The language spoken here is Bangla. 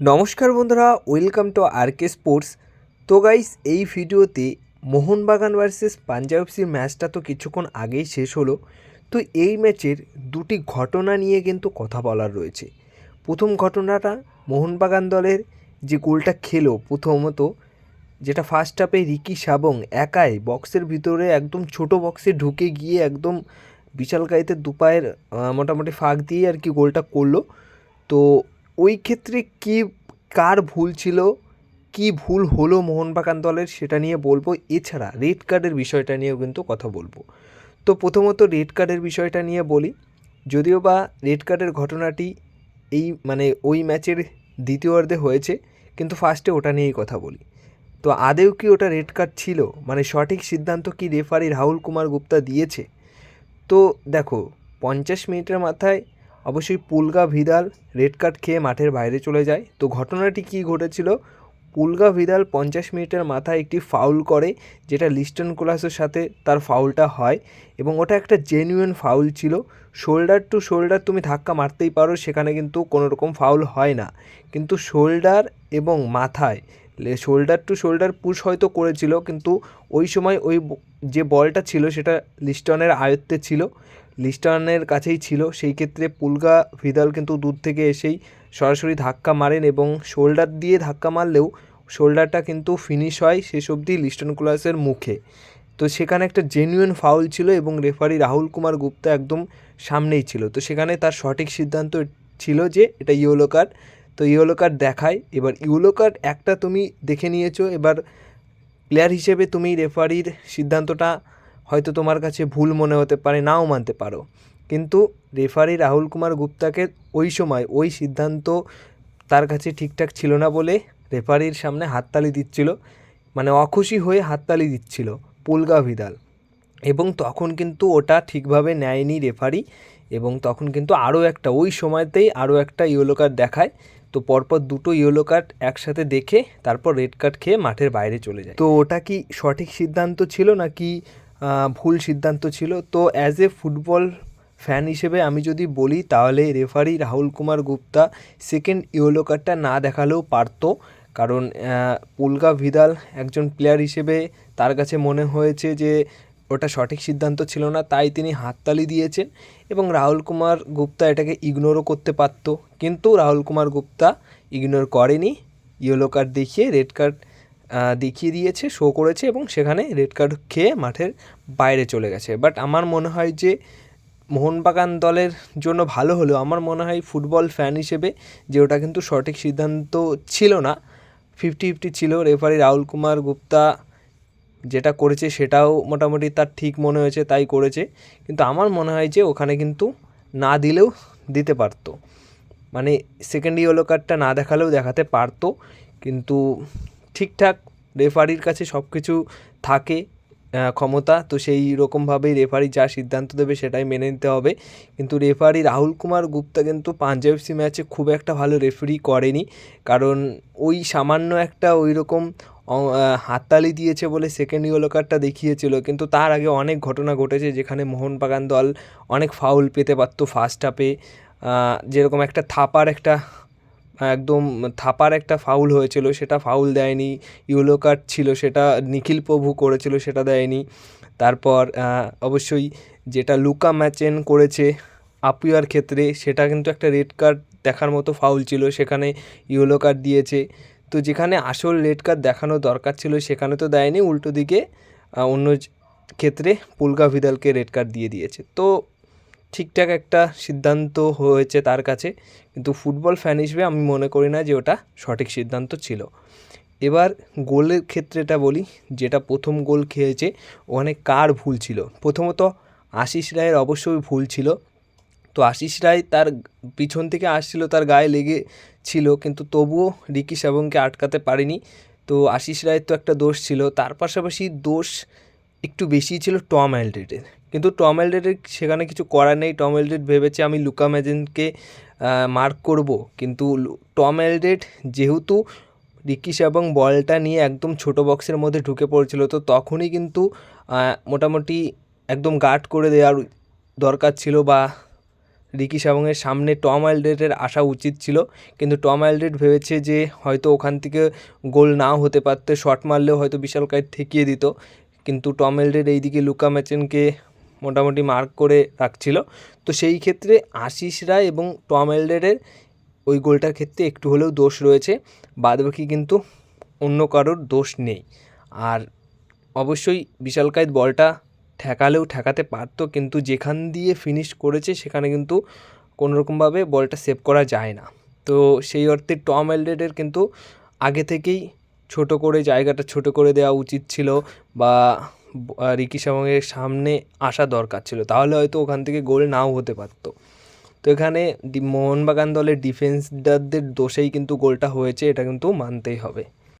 নমস্কার বন্ধুরা welcome to R K sports তো গাইস এই ভিডিওতে মোহনবাগান ভার্সেস পাঞ্জাব এফসির ম্যাচটা তো কিছুক্ষণ আগেই শেষ হলো। তো এই ম্যাচের দুটি ঘটনা নিয়ে কিন্তু কথা বলার রয়েছে। প্রথম ঘটনাটা মোহনবাগান দলের যে গোলটা খেলো প্রথমত, যেটা ফার্স্ট হাফে রিকি সাবং একাই বক্সের ভিতরে একদম ছোট বক্সে ঢুকে গিয়ে একদম বিশাল দুপায়ের মোটামুটি ফাঁক দিয়ে আর কি গোলটা করল। তো ওই ক্ষেত্রে কি, কার ভুল ছিল? কি ভুল হলো মোহনবাগান দলের? সেটা নিয়ে বলব। এছাড়া রেড কার্ডের বিষয়টা নিয়েও কিন্তু কথা বলব। তো প্রথমত রেড কার্ডের বিষয়টা নিয়ে বলি। যদিও বা রেড কার্ডের ঘটনাটি এই মানে ওই ম্যাচের দ্বিতীয়ার্ধে হয়েছে, কিন্তু ফার্স্টে ওটা নিয়েই কথা বলি। তো আদেও কি ওটা রেড কার্ড ছিল? মানে সঠিক সিদ্ধান্ত কি রেফারি রাহুল কুমার গুপ্তা দিয়েছে? তো দেখো, পঞ্চাশ মিনিটের মাথায় অবশ্যই পুলগা ভিদাল রেড কার্ড খেয়ে মাঠের বাইরে চলে যায়। তো ঘটনাটি কী ঘটেছিল? পুলগা ভিদাল পঞ্চাশ মিনিটের মাথায় একটি ফাউল করে, যেটা লিস্টন কোলাসের সাথে তার ফাউলটা হয় এবং ওটা একটা জেনুইন ফাউল ছিল। শোল্ডার টু শোল্ডার তুমি ধাক্কা মারতেই পারো, সেখানে কিন্তু কোনো রকম ফাউল হয় না। কিন্তু শোল্ডার এবং মাথায় শোল্ডার টু শোল্ডার পুশ হয়তো করেছিল, কিন্তু ওই সময় ওই যে বলটা ছিল সেটা লিস্টনের আয়ত্তে ছিল। লিস্টনের কাছেই ছিল। সেই ক্ষেত্রে পুলগা ভিদাল কিন্তু দূর থেকে এসেই সরাসরি ধাক্কা মারেন এবং শোল্ডার দিয়ে ধাক্কা মারলেও শোল্ডারটা কিন্তু ফিনিশ হয় শেষ অবধি লিস্টন কুলাসের মুখে। তো সেখানে একটা জেনুইন ফাউল ছিল এবং রেফারি রাহুল কুমার গুপ্তা একদম সামনেই ছিল। তো সেখানে তার সঠিক সিদ্ধান্ত ছিল যে এটা ইয়েলো কার্ড। তো ইয়েলো কার্ড দেখায়। এবার ইয়েলো কার্ড একটা তুমি দেখে নিয়েছো। এবার প্লেয়ার হিসেবে তুমি রেফারির সিদ্ধান্তটা হয়তো তোমার কাছে ভুল মনে হতে পারে, নাও মানতে পারো। কিন্তু রেফারি রাহুল কুমার গুপ্তাকে ওই সময় ওই সিদ্ধান্ত তার কাছে ঠিকঠাক ছিল না বলে রেফারির সামনে হাততালি দিচ্ছিল মানে অখুশি হয়ে হাততালি দিচ্ছিল পুলগা ভিদাল। এবং তখন কিন্তু ওটা ঠিকভাবে নেয়নি রেফারি, এবং তখন কিন্তু আরও একটা, ওই সময়তেই আরও একটা ইয়েলো কার্ড দেখায়। তো পরপর দুটো ইয়েলো কার্ড একসাথে দেখে তারপর রেড কার্ড খেয়ে মাঠের বাইরে চলে যায়। তো ওটা কি সঠিক সিদ্ধান্ত ছিল নাকি ভুল সিদ্ধান্ত ছিল। তো অ্যাজ এ ফুটবল ফ্যান হিসেবে আমি যদি বলি, তাহলে referee Rahul Kumar Gupta second yellow কার্ডটা না দেখালেও পারতো। কারণ পুলকা ভিদাল একজন প্লেয়ার হিসেবে তার কাছে মনে হয়েছে যে, ওটা সঠিক সিদ্ধান্ত ছিল না, তাই তিনি হাততালি দিয়েছেন এবং রাহুল কুমার গুপ্তা এটাকে ইগনোরও করতে পারত। কিন্তু রাহুল কুমার গুপ্তা ইগনোর করেনি। ইয়েলো কার্ড দেখিয়ে রেড কার্ড দেখিয়ে দিয়েছে শো করেছে এবং সেখানে রেড কার্ড খেয়ে মাঠের বাইরে চলে গেছে। বাট আমার মনে হয় যে মোহনবাগান দলের জন্য ভালো হলেও আমার মনে হয় ফুটবল ফ্যান হিসেবে যে ওটা কিন্তু সঠিক সিদ্ধান্ত ছিল না। ফিফটি ফিফটি ছিল রেফারি রাহুল কুমার গুপ্তা যেটা করেছে সেটাও মোটামুটি তার ঠিক মনে হয়েছে, তাই করেছে। কিন্তু আমার মনে হয় যে ওখানে কিন্তু না দিলেও দিতে পারতো। মানে সেকেন্ড ইয়েলো কার্ডটা না দেখালেও দেখাতে পারতো। কিন্তু ঠিকঠাক রেফারির কাছে সব কিছু থাকে ক্ষমতা, তো সেই রকমভাবেই রেফারি যা সিদ্ধান্ত দেবে সেটাই মেনে নিতে হবে। কিন্তু রেফারি রাহুল কুমার গুপ্তা কিন্তু পাঞ্জাব এফসি ম্যাচে খুব একটা ভালো রেফারি করেনি। কারণ ওই সামান্য একটা ওই রকম হাততালি দিয়েছে বলে সেকেন্ড ইয়েলো কার্ডটা দেখিয়েছিল। কিন্তু তার আগে অনেক ঘটনা ঘটেছে যেখানে মোহনবাগান দল অনেক ফাউল পেতে পারতো ফার্স্ট হাফে যেরকম একটা থাপার একটা একদম থাপার একটা ফাউল হয়েছিল, সেটা ফাউল দেয়নি। ইয়েলো কার্ড ছিল, সেটা নিখিল প্রভু করেছিল, সেটা দেয়নি। তারপর অবশ্যই যেটা লুকা ম্যাচেন করেছে আপুয়ার ক্ষেত্রে, সেটা কিন্তু একটা রেড কার্ড দেখার মতো ফাউল ছিল, সেখানে ইয়েলো কার্ড দিয়েছে। তো যেখানে আসল রেড কার্ড দেখানো দরকার ছিল, সেখানে তো দেয়নি, উল্টো দিকে অন্য ক্ষেত্রে পুলকা ভিদালকে রেড কার্ড দিয়ে দিয়েছে। তো ঠিকঠাক একটা সিদ্ধান্ত হয়েছে তার কাছে। কিন্তু ফুটবল ফ্যান হিসেবে আমি মনে করি না যে ওটা সঠিক সিদ্ধান্ত ছিল। এবার গোলের ক্ষেত্রেটা বলি, যেটা প্রথম গোল খেয়েছে, ওখানে কার ভুল ছিল? প্রথমত আশিস রায়ের অবশ্যই ভুল ছিল। তো আশিস রায় তার পিছন থেকে আসছিল, তার গায়ে লেগে ছিল, কিন্তু তবুও রিকি সাবংকে আটকাতে পারেনি। তো আশিস রায়ের তো একটা দোষ ছিল। তার পাশাপাশি দোষ একটু বেশি ছিল টম অ্যালডেটের কিন্তু টম অ্যালডেটের সেখানে কিছু করার নেই। টম অ্যালডেট ভেবেছে আমি লুকা ম্যাজেনকে মার্ক করব। কিন্তু টম অ্যালডেট যেহেতু রিকিশ এবং বলটা নিয়ে একদম ছোট বক্সের মধ্যে ঢুকে পড়েছিল, তো তখনই কিন্তু মোটামুটি একদম গার্ড করে দেওয়ার দরকার ছিল বা রিকি সাবংয়ের সামনে টম আলডেটের আসা উচিত ছিল। কিন্তু টম আলডেট ভেবেছে যে হয়তো ওখান থেকে গোল নাও হতে পারতে শট মারলেও হয়তো বিশাল ঠেকিয়ে দিত। কিন্তু টম এলডেড এইদিকে লুকা ম্যাচেনকে মোটামুটি মার্ক করে রাখছিল। তো সেই ক্ষেত্রে আশিস রায় এবং টম এলডেডের ওই গোলটার ক্ষেত্রে একটু হলেও দোষ রয়েছে। বাদবাকি কিন্তু অন্য কারোর দোষ নেই। আর অবশ্যই বিশাল কায়েত বলটা ঠেকালেও ঠেকাতে পারতো, কিন্তু যেখান দিয়ে ফিনিশ করেছে সেখানে কিন্তু কোনোরকমভাবে বলটা সেভ করা যায় না। তো সেই অর্থে টম এলডেডের কিন্তু আগে থেকেই ছোট করে জায়গাটা ছোট করে দেওয়া উচিত ছিল বা রিকি সামংয়ের সামনে আসা দরকার ছিল। তাহলে হয়তো ওখান থেকে গোল নাও হতে পারত। তো এখানে মোহনবাগান দলের ডিফেন্সদারদের দোষেই কিন্তু গোলটা হয়েছে, এটা কিন্তু মানতেই হবে।